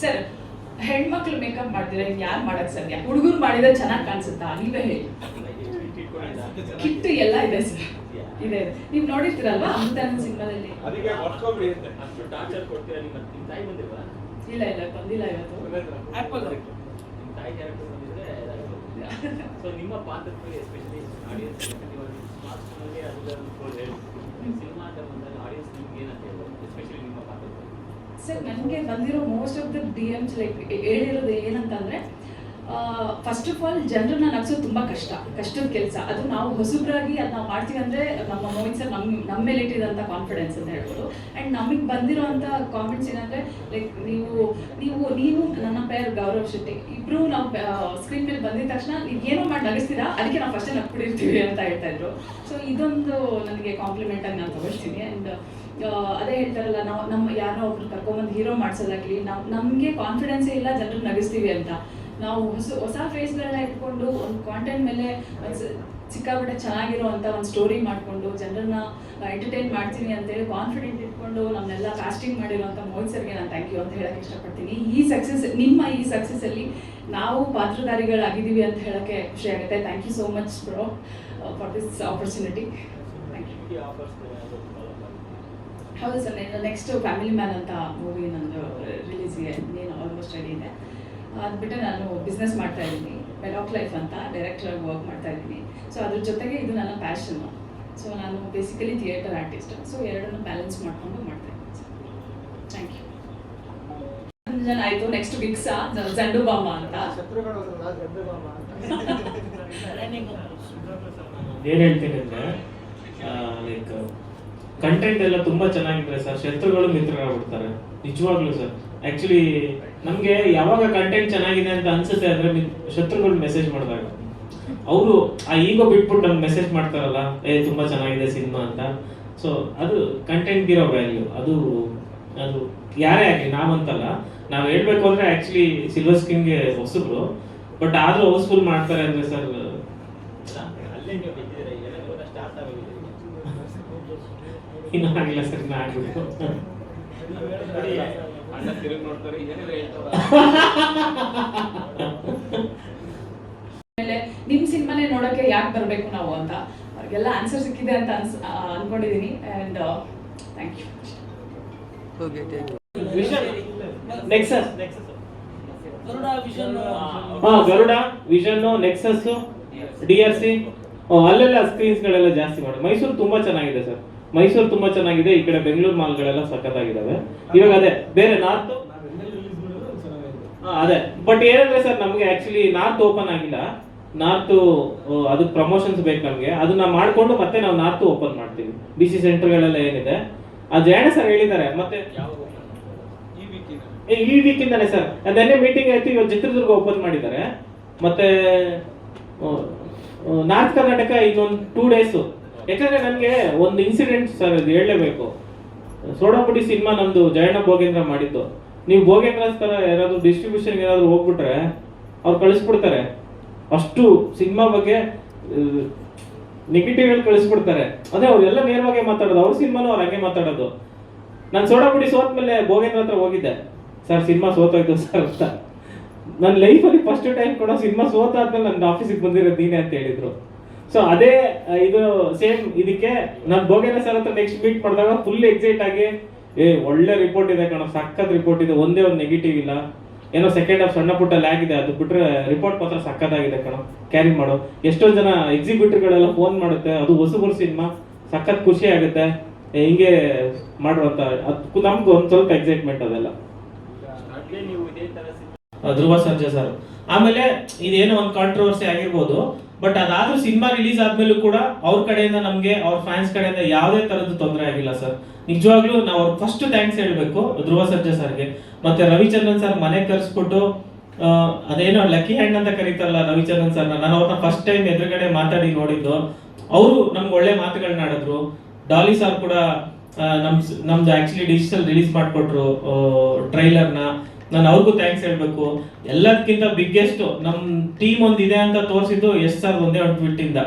Sir ಹೆಣ್ಮಕ್ಳು makeup ಮಾಡ್ತೀರಾ ಯಾರು ಮಾಡಕ್ ಸಾಧ್ಯ? ಹುಡುಗರು ಮಾಡಿದ್ರೆ ಚೆನ್ನಾಗಿ ಕಾಣಿಸುತ್ತಾ? ನೀವೇ ಹೇಳಿ. ಕಿಟ್ಟು ಎಲ್ಲ ಇದೆ ಸರ್. ಇದೆ. ನೀವು ನೋಡಿರ್ತೀರಲ್ವಾ ಅಮೃತಾನಂದ ಸಿನಿಮಾದಲ್ಲಿ? ಇಲ್ಲ ಇಲ್ಲ ಬಂದಿಲ್ಲ ಇವತ್ತು. ಸೊ ನಿಮ್ಮ ಪಾತ್ರಕ್ಕೆ ಎಸ್ಪೆಷಲಿ ಆಡಿಯನ್ಸ್ ಸ್ಮಾರ್ಟ್ ಫೋನಲ್ಲಿ ಅದು ಹೇಳಿ. ಸಿನಿಮಾ ಅಂತ ಬಂದಾಗ ಆಡಿಯನ್ಸ್ ನಿಮ್ಗೆ ಏನಂತ ಹೇಳ್ಬೋದು ಎಸ್ಪೆಷಲಿ ನಿಮ್ಮ ಪಾತ್ರಕ್ಕೆ? ಬಗ್ಗೆ ಸರ್ ನನಗೆ ಬಂದಿರೋ most of the D Ms like ಹೇಳಿರೋದು ಏನಂತಂದ್ರೆ ಫಸ್ಟ್ ಆಫ್ ಆಲ್ ಜನರನ್ನ ನಗ್ಸೋದು ತುಂಬ ಕಷ್ಟ, ಕಷ್ಟದ ಕೆಲಸ. ಅದು ನಾವು ಹೊಸಬ್ರಾಗಿ ಅದು ನಾವು ಮಾಡ್ತೀವಿ ಅಂದರೆ ನಮ್ಮ ಮೋಹಿತ್ ಸರ್ ನಮ್ಮ ನಮ್ಮ ಮೇಲೆ ಇಟ್ಟಿದಂಥ ಕಾನ್ಫಿಡೆನ್ಸ್ ಅಂತ ಹೇಳ್ಬೋದು. ಆ್ಯಂಡ್ ನಮಗೆ ಬಂದಿರೋಂಥ ಕಾಮೆಂಟ್ಸ್ ಏನಂದರೆ ಲೈಕ್ ನೀವು ನೀವು ನೀವು ನನ್ನ ಪೇರ್ ಗೌರವ್ ಶೆಟ್ಟಿ. ಇಬ್ಬರು ನಾವು ಸ್ಕ್ರೀನ್ ಮೇಲೆ ಬಂದಿದ ತಕ್ಷಣ ನೀವು ಏನೋ ಮಾಡಿ ನಗಿಸ್ತೀರಾ? ಅದಕ್ಕೆ ನಾವು ಫಸ್ಟೇ ನಗ್ಬಿಟ್ಟಿರ್ತೀವಿ ಅಂತ ಹೇಳ್ತಾ ಇದ್ರು. ಸೊ ಇದೊಂದು ನನಗೆ ಕಾಂಪ್ಲಿಮೆಂಟ್ ಆಗಿ ನಾನು ತಗೊಳ್ತೀನಿ ಆ್ಯಂಡ್ ಅದೇ ಹೇಳ್ತಾರಲ್ಲ, ನಾವು ನಮ್ಮ ಯಾರೋ ಒಬ್ರು ಕರ್ಕೊಂಬಂದು ಹೀರೋ ಮಾಡ್ಸೋದಾಗ್ಲಿ, ನಾವು, ನಮಗೆ ಕಾನ್ಫಿಡೆನ್ಸೇ ಇಲ್ಲ ಜನರು ನಗಿಸ್ತೀವಿ ಅಂತ. ನಾವು ಹೊಸ ಹೊಸ ಫೇಸ್ಗಳನ್ನ ಇಟ್ಕೊಂಡು ಒಂದು ಕಾಂಟೆಂಟ್ ಮೇಲೆ ಸಿಕ್ಕಾಪಟ್ಟೆ ಚೆನ್ನಾಗಿರೋ ಅಂತ ಒಂದು ಸ್ಟೋರಿ ಮಾಡಿಕೊಂಡು ಜನರನ್ನ ಎಂಟರ್ಟೈನ್ ಮಾಡ್ತೀನಿ ಅಂತೇಳಿ ಕಾನ್ಫಿಡೆಂಟ್ ಇಟ್ಕೊಂಡು ನಮ್ಮನ್ನೆಲ್ಲ ಕಾಸ್ಟಿಂಗ್ ಮಾಡಿರೋಂಥ ಮೋಹಿತ್ ಸರ್ಗೆ ನಾನು ಥ್ಯಾಂಕ್ ಯು ಅಂತ ಹೇಳಕ್ಕೆ ಇಷ್ಟಪಡ್ತೀನಿ. ಈ ಸಕ್ಸಸ್ ನಿಮ್ಮ ಈ ಸಕ್ಸಸ್ಸಲ್ಲಿ ನಾವು ಪಾತ್ರಧಾರಿಗಳಾಗಿದ್ದೀವಿ ಅಂತ ಹೇಳೋಕ್ಕೆ ಖುಷಿ ಆಗುತ್ತೆ. Thank you so much bro for this opportunity ಹೌದು ಸರ್ ನೆಕ್ಸ್ಟ್ ಫ್ಯಾಮಿಲಿ ಮ್ಯಾನ್ ಅಂತ ಮೂವಿ ನಂದು ರಿಲೀಸ್ಗೆ ನೀನು ಆಲ್ಮೋಸ್ಟ್ ರೆಡಿ ಇದೆ. ಅದು ಬಿಟ್ಟರೆ ನಾನು ಬಿಸ್ನೆಸ್ ಮಾಡ್ತಾ ಇದ್ದೀನಿ. ಬೆಲಾಕ್ ಲೈಫ್ ಅಂತ ಡೈರೆಕ್ಟರ್ ವರ್ಕ್ ಮಾಡ್ತಾ ಇದ್ದೀನಿ. ಸೊ ಅದ್ರ ಜೊತೆಗೆ ಇದು ನನ್ನ ಪ್ಯಾಷನ್ನು ಸೊ ನಾನು ಬೇಸಿಕಲಿ ಥಿಯೇಟರ್ ಆರ್ಟಿಸ್ಟ್ ಸೊ ಎರಡನ್ನು ಬ್ಯಾಲೆನ್ಸ್ ಮಾಡ್ಕೊಂಡು ಮಾಡ್ತಾ ಇದ್ದೀನಿ. ಥ್ಯಾಂಕ್ ಯು ಜನ ಆಯಿತು ನೆಕ್ಸ್ಟ್ ಬಿಕ್ಸ ಜಂಡು ಬಾಮ ಅಂತ. ಏನ್ ಹೇಳ್ತೀನಿ ಅಂದ್ರೆ ಲೈಕ್ ಕಂಟೆಂಟ್ ಎಲ್ಲ ತುಂಬಾ ಚೆನ್ನಾಗಿದೆ ಸರ್, ಶತ್ರುಗಳು ಮಿತ್ರರಾಗ್ಬಿಡ್ತಾರೆ. ನಿಜವಾಗ್ಲೂ ಸರ್. ಆಕ್ಚುಲಿ ನಮಗೆ ಯಾವಾಗ ಕಂಟೆಂಟ್ ಚೆನ್ನಾಗಿದೆ ಅಂತ ಅನ್ಸುತ್ತೆ ಅಂದ್ರೆ ಶತ್ರುಗಳು ಮೆಸೇಜ್ ಮಾಡಿದಾಗ. ಅವರು ಆ ಈಗೋ ಬಿಟ್ಬಿಟ್ಟು ನಮ್ಗೆ ಮೆಸೇಜ್ ಮಾಡ್ತಾರಲ್ಲ ಏ ತುಂಬಾ ಚೆನ್ನಾಗಿದೆ ಸಿನಿಮಾ ಅಂತ. ಸೊ ಅದು ಕಂಟೆಂಟ್ ಇರೋ ವ್ಯಾಲ್ಯೂ ಅದು ಅದು ಯಾರೇ ಆಗಲಿ ನಾವಂತಲ್ಲ. ನಾವು ಹೇಳ್ಬೇಕು ಅಂದ್ರೆ ಆಕ್ಚುಲಿ ಸಿಲ್ವರ್ ಸ್ಕ್ರೀನ್ಗೆ ಹೊಸಬ್ರು. ಬಟ್ ಆದ್ರೂ ಹೌಸ್ಫುಲ್ ಮಾಡ್ತಾರೆ ಅಂದ್ರೆ ಸರ್ ಇನ್ನೂ ಆಗಿಲ್ಲ ಸರ್ ಇನ್ನೂ ಆಗ್ಬೇಕು. ಅಣ್ಣ ತಿರುಗಿ ನೋಡ್ತಾರೆ ಏನೇನೋ ಹೇಳ್ತಾರ ಆಮೇಲೆ ನಿಮ್ಮ ಸಿನಿಮಾನೇ ನೋಡಕ್ಕೆ ಯಾಕೆ ಬರಬೇಕು ನಾವು ಅಂತ? ಅವ್ರಿಗೆಲ್ಲ ಆನ್ಸರ್ ಸಿಕ್ಕಿದೆ ಅಂತ ಅನ್ಸ್ ಆ, ಅನ್ಕೊಂಡಿದ್ದೀನಿ and thank you vision nexus Garuda vision ಹಾ Garuda vision nexus D R C ಅಲ್ಲೆಲ್ಲ ಸ್ಕ್ರೀನ್ಸ್ ಗಳೆಲ್ಲ ಜಾಸ್ತಿ ಮಾಡಿ ಮೈಸೂರು ತುಂಬಾ ಚೆನ್ನಾಗಿದೆ ಸರ್. ಮೈಸೂರು ತುಂಬಾ ಚೆನ್ನಾಗಿದೆ, ಈ ಕಡೆ ಬೆಂಗಳೂರು ಮಾಲ್ಗಳೆಲ್ಲ ಸಖತ್ತಾಗಿದ್ದಾವೆ ಇವಾಗ ಅದೇ, ಬೇರೆ ನಾರ್ತ್ ಅದೇ. ಬಟ್ ಏನಂದ್ರೆ ಸರ್, ನಮ್ಗೆ ಆಕ್ಚುಲಿ ನಾರ್ತ್ ಓಪನ್ ಆಗಿಲ್ಲ. ನಾರ್ತ್ ಅದಕ್ಕೆ ಪ್ರಮೋಷನ್ಸ್ ಬೇಕು ನಮಗೆ. ಅದನ್ನ ಮಾಡ್ಕೊಂಡು ಮತ್ತೆ ನಾವು ನಾರ್ತ್ ಓಪನ್ ಮಾಡ್ತೀವಿ. ಬಿ ಸಿ ಸೆಂಟರ್ಗಳೆಲ್ಲ ಏನಿದೆ. ಆ ಜಯಣ್ಣ ಸರ್ ಹೇಳಿದ್ದಾರೆ, ಮತ್ತೆ ಈ ವೀಕ್ ವೀಕಿಂದಾನೆ ಸರ್ ಅದನ್ನೇ ಮೀಟಿಂಗ್ ಆಯ್ತು, ಇವಾಗ ಚಿತ್ರದುರ್ಗ ಓಪನ್ ಮಾಡಿದ್ದಾರೆ. ಮತ್ತೆ ನಾರ್ತ್ ಕರ್ನಾಟಕ ಇನ್ನೊಂದು ಟೂ ಡೇಸ್ ಯಾಕಂದ್ರೆ ನನಗೆ ಒಂದು ಇನ್ಸಿಡೆಂಟ್ ಸರ್ ಇದು ಹೇಳಲೇಬೇಕು. ಸೋಡಾಪುಡಿ ಸಿನಿಮಾ ನಮ್ದು ಜಯಣ್ಣ ಭೋಗೇಂದ್ರ ಮಾಡಿದ್ದು. ನೀವು ಭೋಗೇಂದ್ರ ತರ ಯಾರಾದರೂ ಡಿಸ್ಟ್ರಿಬ್ಯೂಷನ್ ಏನಾದ್ರು ಹೋಗ್ಬಿಟ್ರೆ ಅವ್ರು ಕಳಿಸ್ಬಿಡ್ತಾರೆ. ಅಷ್ಟು ಸಿನಿಮಾ ಬಗ್ಗೆ ನೆಗೆಟಿವ್ ಹೇಳಿ ಕಳಿಸ್ಬಿಡ್ತಾರೆ. ಅದೇ ಅವರೆಲ್ಲ ನೇರವಾಗಿ ಮಾತಾಡೋದು, ಅವ್ರ ಸಿನಿಮಾನು ಅವ್ರು ಹಂಗೆ ಮಾತಾಡೋದು. ನಾನು ಸೋಡಾಪುಡಿ ಸೋತ್ಮೇಲೆ ಭೋಗೇಂದ್ರ ಹತ್ರ ಹೋಗಿದ್ದೆ. ಸರ್ ಸಿನಿಮಾ ಸೋತೋಯ್ತು ಸರ್ ಅಂತ. ನನ್ನ ಲೈಫಲ್ಲಿ ಫಸ್ಟ್ ಟೈಮ್ ಕೂಡ ಸಿನಿಮಾ ಸೋತಾದ್ಮೇಲೆ ನನ್ನ ಆಫೀಸಿಗೆ ಬಂದಿರೋದು ನೀನೇ ಅಂತ ಹೇಳಿದ್ರು. ಸೊ ಅದೇ ಇದು ಸೇಮ್ ಇದಕ್ಕೆ ನಾನು ಬೋಗೇನ ಸರ್ ಅಂತ ನೆಕ್ಸ್ಟ್ ಮೀಟ್ ಮಾಡಿದಾಗ ಫುಲ್ ಎಕ್ಸೈಟ್ ಆಗಿ ಏ ಒಳ್ಳೆ ರಿಪೋರ್ಟ್ ಇದೆ ಕಣ ಸಖತ್ ರಿಪೋರ್ಟ್ ಇದೆ ಒಂದೇ ಒಂದು ನೆಗೆಟಿವ್ ಇಲ್ಲ. ಏನೋ ಸೆಕೆಂಡ್ ಹಾಫ್ ಸಣ್ಣ ಪುಟ್ಟ ಲ್ಯಾಗ್ ಇದೆ ಅದು ಬಿಟ್ರೆ ರಿಪೋರ್ಟ್ ಮಾತ್ರ ಸಖತ್ತಾಗಿದೆ ಕಣ ಕ್ಯಾರಿ ಮಾಡು. ಎಷ್ಟೋ ಜನ ಎಕ್ಸಿಕ್ಯೂಟಿವ್ಗಳೆಲ್ಲ ಫೋನ್ ಮಾಡುತ್ತೆ ಅದು ಹೊಸಬರು ಸಿನಿಮಾ ಸಖತ್ ಖುಷಿ ಆಗುತ್ತೆ. ಹಿಂಗೆ ಮಾಡುವಂತ ಅದು ನಮ್ಗೆ ಒಂದು ಸ್ವಲ್ಪ ಎಕ್ಸೈಟ್ಮೆಂಟ್ ಅದೆಲ್ಲ. ಅದ್ಲೇ ನೀವು ಇದೇ ತರ ಸಿನಿಮಾ ಆ, ಧ್ರುವ ಸಂಜಯ್ ಸರ್ ಆಮೇಲೆ ಇದೇನೋ ಒಂದು ಕಾಂಟ್ರವರ್ಸಿ ಆಗಿರ್ಬೋದು. ಬಟ್ ಅದಾದ್ರೂ ಸಿನಿಮಾ ರಿಲೀಸ್ ಆದ್ಮೇಲೂ ಕೂಡ ಅವ್ರ ಕಡೆಯಿಂದ ನಮಗೆ, ಅವ್ರ ಫ್ಯಾನ್ಸ್ ಕಡೆಯಿಂದ ಯಾವುದೇ ತರದ್ದು ತೊಂದರೆ ಆಗಿಲ್ಲ ಸರ್ ನಿಜವಾಗ್ಲೂ ನಾವು ಅವ್ರ ಫಸ್ಟ್ ಥ್ಯಾಂಕ್ಸ್ ಹೇಳಬೇಕು ಧ್ರುವ ಸರ್ಜಾ ಸರ್ಗೆ ಮತ್ತೆ ರವಿಚಂದ್ರನ್ ಸರ್ ಮನೆ ಕರ್ಸ್ಬಿಟ್ಟು ಅದೇನೋ ಲಕ್ಕಿ ಹ್ಯಾಂಡ್ ಅಂತ ಕರೀತಾರಲ್ಲ ರವಿಚಂದ್ರನ್ ಸರ್ ನಾನು ಅವ್ರನ್ನ ಫಸ್ಟ್ ಟೈಮ್ ಎದುರುಗಡೆ ಮಾತಾಡಿ ನೋಡಿದ್ದು. ಅವರು ನಮ್ಗೆ ಒಳ್ಳೆ ಮಾತುಗಳನ್ನ ಆಡಿದ್ರು. ಡಾಲಿ ಸರ್ ಕೂಡ ನಮ್ ನಮ್ದು ಆಕ್ಚುಲಿ ಡಿಜಿಟಲ್ ರಿಲೀಸ್ ಮಾಡಿಕೊಟ್ರು ಟ್ರೈಲರ್ನ ನಾನು ಅವ್ರಿಗೂ ಥ್ಯಾಂಕ್ಸ್ ಹೇಳಬೇಕು. ಎಲ್ಲದಕ್ಕಿಂತ ಬಿಗ್ಗೆಸ್ಟ್ ನಮ್ಮ ಟೀಮ್ ಒಂದಿದೆ ಅಂತ ತೋರಿಸಿದ್ದು ಎಸ್ ಸರ್ ಒಂದೇ ಒಂದು ಟ್ವಿಟ್ಟಿಂದ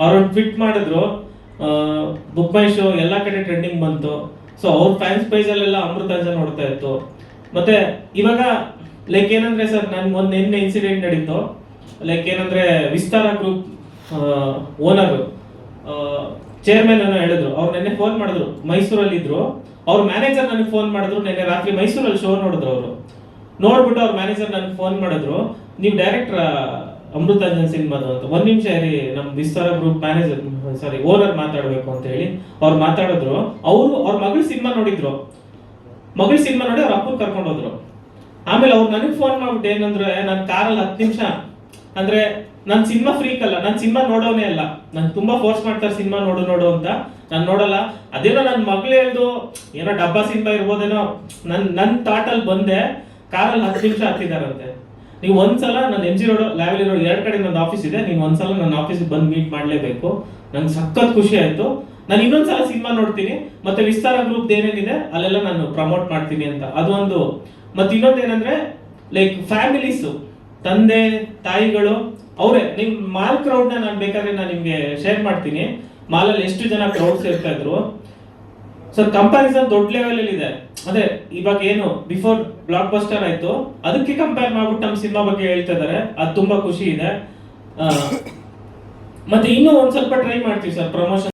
ಅವ್ರು ಒಂದು ಟ್ವಿಟ್ ಮಾಡಿದ್ರು ಬುಕ್ ಮೈ ಶೋ ಎಲ್ಲ ಕಡೆ ಟ್ರೆಂಡಿಂಗ್ ಬಂತು. ಸೊ ಅವ್ರ ಫ್ಯಾನ್ಸ್ ಪೇಜಲ್ಲೆಲ್ಲ ಅಮೃತಾಂಜನ್ ನೋಡ್ತಾ ಇತ್ತು. ಮತ್ತೆ ಇವಾಗ ಲೈಕ್ ಏನಂದ್ರೆ ಸರ್ ನನ್ಗೆ ಒಂದು ನಿನ್ನೆ ಇನ್ಸಿಡೆಂಟ್ ನಡೀತು. ಲೈಕ್ ಏನಂದ್ರೆ ವಿಸ್ತಾರ ಗ್ರೂಪ್ ಓನರ್ ಚೇರ್ಮನ್ ಅನ್ನ ಹೇಳಿದ್ರು. ಅವ್ರು ನೆನ್ನೆ ಫೋನ್ ಮಾಡಿದ್ರು. ಮೈಸೂರಲ್ಲಿ ಇದ್ರು ಅವ್ರ ಮ್ಯಾನೇಜರ್ ನನಗೆ ಫೋನ್ ಮಾಡಿದ್ರು, ನಿನ್ನೆ ರಾತ್ರಿ ಮೈಸೂರಲ್ಲಿ ಶೋ ನೋಡಿದ್ರು ಅವರು. ನೋಡ್ಬಿಟ್ಟು ಅವ್ರ ಮ್ಯಾನೇಜರ್ ನನಗೆ ಫೋನ್ ಮಾಡಿದ್ರು, ನೀವು ಡೈರೆಕ್ಟರ್ ಅಮೃತಾಂಜನ್ ಸಿನಿಮಾದು ಅಂತ. ಒಂದ್ ನಿಮಿಷ ಇರಿ, ನಮ್ Vistara group manager sorry owner ಮಾತಾಡ್ಬೇಕು ಅಂತ ಹೇಳಿ ಅವ್ರು ಮಾತಾಡಿದ್ರು. ಅವರು ಅವ್ರ ಮಗಳು ಸಿನಿಮಾ ನೋಡಿದ್ರು. ಮಗಳ ಸಿನಿಮಾ ನೋಡಿ ಅವ್ರ ಅಪ್ಪನ ಕರ್ಕೊಂಡು ಹೋದ್ರು. ಆಮೇಲೆ ಅವ್ರು ನನಗೆ ಫೋನ್ ಮಾಡ್ಬಿಟ್ಟು ಏನಂದ್ರೆ ನನ್ನ ಕಾರಲ್ಲಿ ಹತ್ತು ನಿಮಿಷ. ಅಂದ್ರೆ ನಾನು ಸಿನಿಮಾ ಫ್ರೀಕ್ ಅಲ್ಲ, ನಾನು ಸಿನಿಮಾ ನೋಡೋನೇ ಅಲ್ಲ. ನಾನು ತುಂಬಾ ಫೋರ್ಸ್ ಮಾಡ್ತಾರೆ ಸಿನಿಮಾ ನೋಡು ನೋಡು ಅಂತ. ನಾನು ನೋಡಲ್ಲ. ಅದೇನೋ ನನ್ನ ಮಗಳು ಹೇಳ್ದು, ಏನೋ ಡಬ್ಬಾ ಸಿನಿಮಾ ಇರ್ಬೋದೇನೋ. ನನ್ ನನ್ನ ತಾಟಲ್ಲಿ ಬಂದೆ, ಕಾರಲ್ಲಿ ಹತ್ತು ನಿಮಿಷ ಹತ್ತಿದಾರಂತೆ. ನೀವು ಒಂದ್ಸಲ ನನ್ನ M G road, Lavelle road ಎರಡು ಕಡೆ ನನ್ನ ಆಫೀಸ್ ಇದೆ. ನೀವು ಒಂದ್ಸಲ ನನ್ನ ಆಫೀಸಿಗೆ ಬಂದು ಮೀಟ್ ಮಾಡಲೇಬೇಕು. ನಂಗೆ ಸಖತ್ ಖುಷಿ ಆಯ್ತು. ನಾನು ಇನ್ನೊಂದ್ಸಲ ಸಿನಿಮಾ ನೋಡ್ತೀನಿ. ಮತ್ತೆ ವಿಸ್ತಾರ ಗ್ರೂಪ್ ಏನೇನಿದೆ ಅಲ್ಲೆಲ್ಲ ನಾನು ಪ್ರಮೋಟ್ ಮಾಡ್ತೀನಿ ಅಂತ. ಅದು ಒಂದು. ಮತ್ತೆ ಇನ್ನೊಂದು ಏನಂದ್ರೆ ಲೈಕ್ ಫ್ಯಾಮಿಲೀಸು ತಂದೆ, ತಾಯಿಗಳು ಅವರೇ, ನಿಮ್ ಮಾಲ್ ಕ್ರೌಡ್ ನಾನು ಬೇಕಾದ್ರೆ ನಾನು ನಿಮ್ಗೆ ಶೇರ್ ಮಾಡ್ತೀನಿ. ಮಾಲಲ್ಲಿ ಎಷ್ಟು ಜನ ಕ್ರೌಡ್ ಸೇರ್ತಾ ಇದ್ರು. ಸರ್ ಕಂಪ್ಯಾರಿಸನ್ ದೊಡ್ಡ ಲೆವೆಲ್ ಅಲ್ಲಿ ಇದೆ. ಅದೇ ಇವಾಗ ಏನು ಬಿಫೋರ್ ಬ್ಲಾಕ್ ಬಸ್ಟರ್ ಆಯ್ತು, ಅದಕ್ಕೆ ಕಂಪೇರ್ ಮಾಡ್ಬಿಟ್ಟು ನಮ್ಮ ಸಿನಿಮಾ ಬಗ್ಗೆ ಹೇಳ್ತಾ ಇದಾರೆ. ಅದು ತುಂಬಾ ಖುಷಿ ಇದೆ. ಮತ್ತೆ ಇನ್ನೂ ಒಂದ್ ಸ್ವಲ್ಪ ಟ್ರೈ ಮಾಡ್ತೀವಿ ಸರ್ ಪ್ರಮೋಷನ್